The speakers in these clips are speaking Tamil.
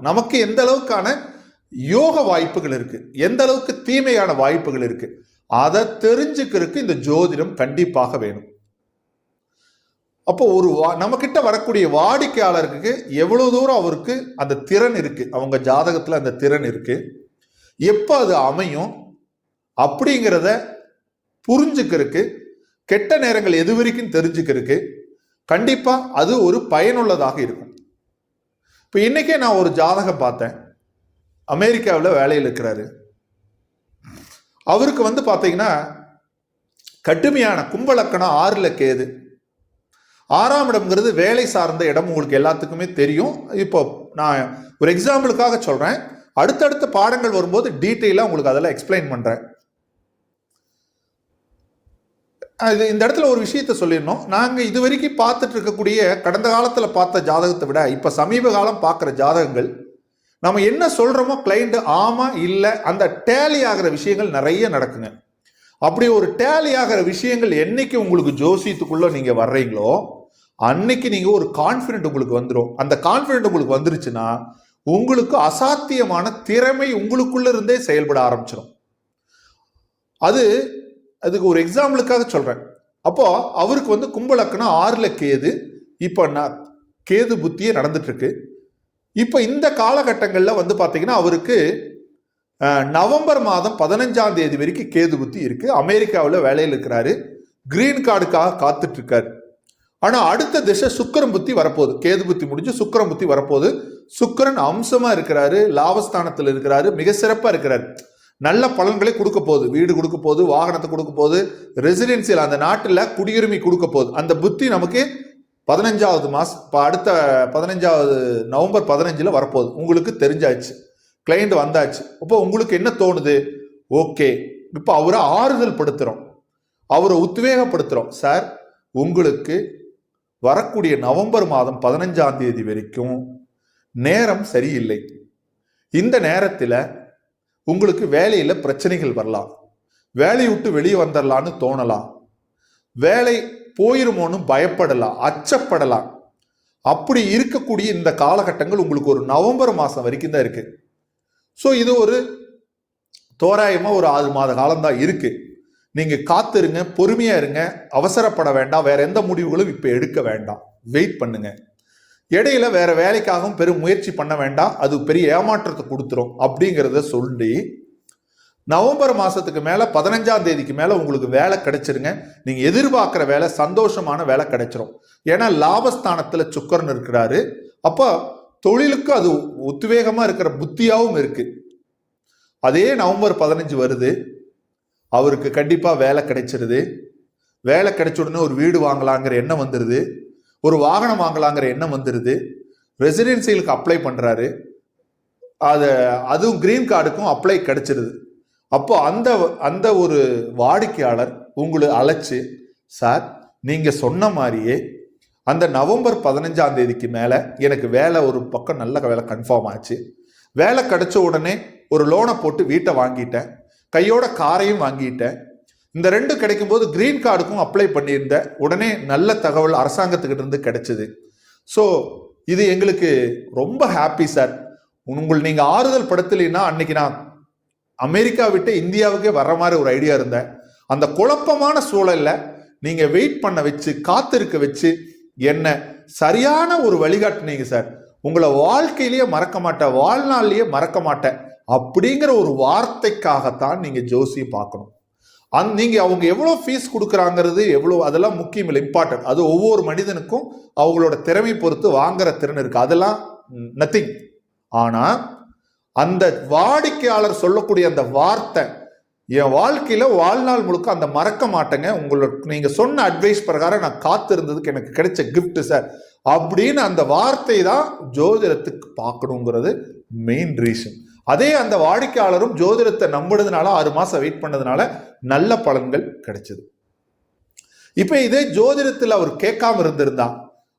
நமக்கு எந்த அளவுக்கான யோக வாய்ப்புகள் இருக்கு? எந்த அளவுக்கு தீமையான வாய்ப்புகள் இருக்கு? அதை தெரிஞ்சுக்கிறதுக்கு இந்த ஜோதிடம் கண்டிப்பாக வேணும். அப்போ ஒரு வா நம்மக்கிட்ட வரக்கூடிய வாடிக்கையாளருக்கு எவ்வளவு தூரம் அவருக்கு அந்த திறன் இருக்கு? அவங்க ஜாதகத்துல அந்த திறன் இருக்கு. எப்போ அது அமையும்? அப்படிங்கிறத புரிஞ்சுக்கிறதுக்கு கெட்ட நேரங்கள் எது வரைக்கும் தெரிஞ்சுக்கிறதுக்கு கண்டிப்பாக அது ஒரு பயனுள்ளதாக இருக்கும். இப்போ இன்றைக்கே நான் ஒரு ஜாதகம் பார்த்தேன். அமெரிக்காவில் வேலையில் இருக்கிறாரு. அவருக்கு வந்து பார்த்தீங்கன்னா கடுமையான கும்பலக்கணம் ஆறில் கேது. ஆறாம் இடம்ங்கிறது வேலை சார்ந்த இடம் உங்களுக்கு எல்லாத்துக்குமே தெரியும். இப்போ நான் ஒரு எக்ஸாம்பிளுக்காக சொல்கிறேன் அடுத்தடுத்த பாடங்கள் வரும்போது டீட்டெயிலாக உங்களுக்கு அதெல்லாம் எக்ஸ்பிளைன் பண்ணுறேன் இது இந்த இடத்துல ஒரு விஷயத்த சொல்லிடணும். நாங்கள் இது வரைக்கும் பார்த்துட்டு இருக்கக்கூடிய கடந்த காலத்தில் பார்த்த ஜாதகத்தை விட இப்போ சமீப காலம் பார்க்குற ஜாதகங்கள் நம்ம என்ன சொல்கிறோமோ கிளைண்ட்டு ஆமாம் இல்லை அந்த டேலி ஆகிற விஷயங்கள் நிறைய நடக்குங்க. அப்படி ஒரு டேலி ஆகிற விஷயங்கள் என்னைக்கு உங்களுக்கு ஜோசியத்துக்குள்ளே நீங்கள் வர்றீங்களோ அன்னைக்கு நீங்கள் ஒரு கான்ஃபிடென்ட் உங்களுக்கு வந்துடும் அந்த கான்ஃபிடென்ட் உங்களுக்கு வந்துருச்சுன்னா உங்களுக்கு அசாத்தியமான திறமை உங்களுக்குள்ள இருந்தே செயல்பட ஆரம்பிச்சிடும் அது அதுக்கு ஒரு எக்ஸாம்பிளுக்காக சொல்கிறேன் அப்போது அவருக்கு வந்து கும்பலக்கணம் ஆறில் கேது இப்போ நான் கேது புத்தியே நடந்துட்டுருக்கு. இப்போ இந்த காலகட்டங்களில் வந்து பார்த்திங்கன்னா அவருக்கு நவம்பர் மாதம் பதினஞ்சாம் தேதி வரைக்கும் கேது புத்தி இருக்குது அமெரிக்காவில் வேலையில் இருக்கிறாரு. கிரீன் கார்டுக்காக காத்துட்ருக்கார். ஆனால் அடுத்த திசை சுக்கிரன் புத்தி வரப்போகுது. கேது புத்தி முடிஞ்சு சுக்கிரன் புத்தி வரப்போகுது. சுக்கிரன் அம்சமாக இருக்கிறாரு லாபஸ்தானத்தில் இருக்கிறாரு மிக சிறப்பாக இருக்கிறாரு. நல்ல பலன்களை கொடுக்க போகுது. வீடு கொடுக்க போகுது வாகனத்தை கொடுக்க போகுது ரெசிடென்சியல் அந்த நாட்டில் குடியுரிமை கொடுக்க போகுது. அந்த புத்தி நமக்கு பதினஞ்சாவது மாசம் இப்போ அடுத்த பதினஞ்சாவது நவம்பர் பதினஞ்சில் வரப்போகுது. உங்களுக்கு தெரிஞ்சாச்சு. கிளைண்ட் வந்தாச்சு. இப்போ உங்களுக்கு என்ன தோணுது? ஓகே இப்போ அவரை ஆறுதல் படுத்துகிறோம் அவரை உத்வேகப்படுத்துகிறோம் சார் உங்களுக்கு வரக்கூடிய நவம்பர் மாதம் பதினஞ்சாம் தேதி வரைக்கும் நேரம் சரியில்லை. இந்த நேரத்தில் உங்களுக்கு வேலையில் பிரச்சனைகள் வரலாம். வேலையை விட்டு வெளியே வந்துடலான்னு தோணலாம். வேலை போயிருமோன்னு பயப்படலாம் அச்சப்படலாம். அப்படி இருக்கக்கூடிய இந்த காலகட்டங்கள் உங்களுக்கு ஒரு நவம்பர் மாதம் வரைக்கும் தான் இருக்குது ஸோ இது ஒரு தோராயமாக ஒரு ஆறு மாத காலம்தான் இருக்குது நீங்கள் காத்துருங்க பொறுமையாக இருங்க. அவசரப்பட வேண்டாம். வேற எந்த முடிவுகளும் இப்போ எடுக்க வேண்டாம். வெயிட் பண்ணுங்கள் இடையில வேற வேலைக்காகவும் பெரும் முயற்சி பண்ண வேண்டாம். அது பெரிய ஏமாற்றத்தை கொடுத்துரும் அப்படிங்கிறத சொல்லி நவம்பர் மாசத்துக்கு மேல பதினஞ்சாம் தேதிக்கு மேல உங்களுக்கு வேலை கிடைச்சிருங்க. நீங்க எதிர்பார்க்குற வேலை சந்தோஷமான வேலை கிடைச்சிரும். ஏன்னா லாபஸ்தானத்துல சுக்கரன் இருக்கிறாரு. அப்போ தொழிலுக்கு அது உத்வேகமா இருக்கிற புத்தியாவும் இருக்கு. அதே நவம்பர் பதினஞ்சு வருது. அவருக்கு கண்டிப்பா வேலை கிடைச்சிருது. வேலை கிடைச்ச உடனே ஒரு வீடு வாங்கலாங்கிற எண்ணம் வந்துடுது ஒரு வாகனம் வாங்கலாங்கிற எண்ணம் வந்துடுது ரெசிடென்சிகளுக்கு அப்ளை பண்ணுறாரு அது அதுவும் கிரீன் கார்டுக்கும் அப்ளை கிடச்சிருது. அப்போ அந்த அந்த ஒரு வாடிக்கையாளர் உங்களை அழைச்சி சார் நீங்கள் சொன்ன மாதிரியே அந்த நவம்பர் பதினஞ்சாம் தேதிக்கு மேலே எனக்கு வேலை ஒரு பக்கம் நல்ல வேலை கன்ஃபார்ம் ஆச்சு. வேலை கிடைச்ச உடனே ஒரு லோனை போட்டு வீட்டை வாங்கிட்டேன். கையோட காரையும் வாங்கிட்டேன். இந்த ரெண்டு கிடைக்கும்போது கிரீன் கார்டுக்கும் அப்ளை பண்ணியிருந்தேன் உடனே நல்ல தகவல் அரசாங்கத்துக்கிட்ட இருந்து கிடைச்சிது. ஸோ இது எங்களுக்கு ரொம்ப ஹாப்பி சார் உங்கள் நீங்கள் ஆறுதல் படுத்தலைன்னா அன்னைக்கு நான் அமெரிக்கா விட்டு இந்தியாவுக்கே வர்ற மாதிரி ஒரு ஐடியா இருந்தேன். அந்த குழப்பமான சூழல்ல நீங்கள் வெயிட் பண்ண வச்சு காத்திருக்க வச்சு என்ன சரியான ஒரு வழிகாட்டுனீங்க சார் உங்களை வாழ்க்கையிலேயே மறக்க மாட்டேன் வாழ்நாள்லேயே மறக்க மாட்டேன் அப்படிங்கிற ஒரு வார்த்தைக்காகத்தான் நீங்கள் ஜோசியை பார்க்கணும். அந் நீங்கள் அவங்க எவ்வளோ ஃபீஸ் கொடுக்குறாங்கிறது எவ்வளோ அதெல்லாம் முக்கியம் இல்லை இம்பார்ட்டன்ட் அது ஒவ்வொரு மனிதனுக்கும் அவங்களோட திறமை பொறுத்து வாங்குற திறன் இருக்குது அதெல்லாம் நத்திங் ஆனால் அந்த வாடிக்கையாளர் சொல்லக்கூடிய அந்த வார்த்தை என் வாழ்க்கையில் வாழ்நாள் முழுக்க அந்த மறக்க மாட்டேங்க. உங்களோட நீங்கள் சொன்ன அட்வைஸ் பிரகாரம் நான் காத்திருந்ததுக்கு எனக்கு கிடைச்ச கிஃப்ட்டு சார் அப்படின்னு அந்த வார்த்தை தான் ஜோதிடத்துக்கு பார்க்கணுங்கிறது மெயின் ரீசன் அதே அந்த வாடிக்கையாளரும் ஜோதிடத்தை நம்பினதுனால ஆறு மாசம் வெயிட் பண்ணதுனால நல்ல பலன்கள் கிடைச்சது. இப்போ இதே ஜோதிடத்தில் அவர் கேட்காம இருந்திருந்தா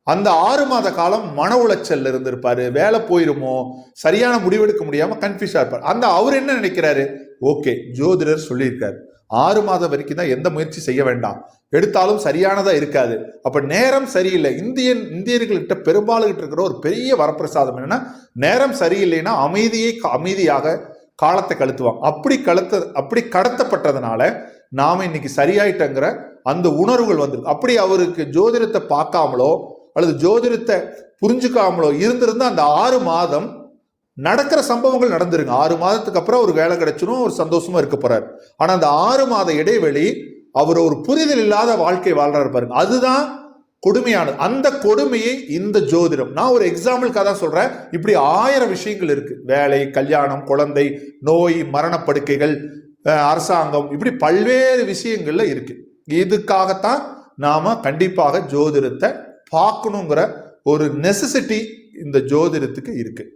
அந்த ஆறு மாத காலம் மன உளைச்சல் இருந்திருப்பாரு வேலை போயிருமோ சரியான முடிவெடுக்க முடியாம கன்ஃபியூஸா இருப்பார். அந்த அவர் என்ன நினைக்கிறாரு? ஓகே ஜோதிடர் சொல்லியிருக்காரு. ஆறு மாதம் வரைக்கும் தான் எந்த முயற்சி செய்ய வேண்டாம். எடுத்தாலும் சரியானதா இருக்காது. அப்ப நேரம் சரியில்லை. இந்தியன் இந்தியர்கள்கிட்ட பெரும்பாலுகிட்ட இருக்கிற ஒரு பெரிய வரப்பிரசாதம் என்னன்னா நேரம் சரியில்லைன்னா அமைதியை அமைதியாக காலத்தை கழுத்துவான். அப்படி கழுத்த அப்படி கடத்தப்பட்டதுனால நாம இன்னைக்கு சரியாயிட்டங்கிற அந்த உணர்வுகள் வந்து அப்படி அவருக்கு ஜோதிடத்தை பார்க்காமலோ அல்லது ஜோதிடத்தை புரிஞ்சுக்காமலோ இருந்திருந்தா அந்த ஆறு மாதம் நடக்கிற சம்பவங்கள் நடந்துருங்க. ஆறு மாதத்துக்கு அப்புறம் ஒரு வேலை கிடைச்சிடும் ஒரு சந்தோஷமா இருக்க போறார். ஆனா அந்த ஆறு மாத இடைவெளி அவர் ஒரு புரிதல் இல்லாத வாழ்க்கை வாழ்றாரு பாருங்க. அதுதான் கொடுமையானது. அந்த கொடுமையை இந்த ஜோதிடம் நான் ஒரு எக்ஸாம்பிளுக்காக தான் சொல்றேன். இப்படி ஆயிரம் விஷயங்கள் இருக்கு. வேலை கல்யாணம் குழந்தை நோய் மரணப்படுக்கைகள் அரசாங்கம் இப்படி பல்வேறு விஷயங்கள்ல இருக்கு. இதுக்காகத்தான் நாம கண்டிப்பாக ஜோதிடத்தை பார்க்கணுங்கிற ஒரு நெசசிட்டி இந்த ஜோதிடத்துக்கு இருக்குது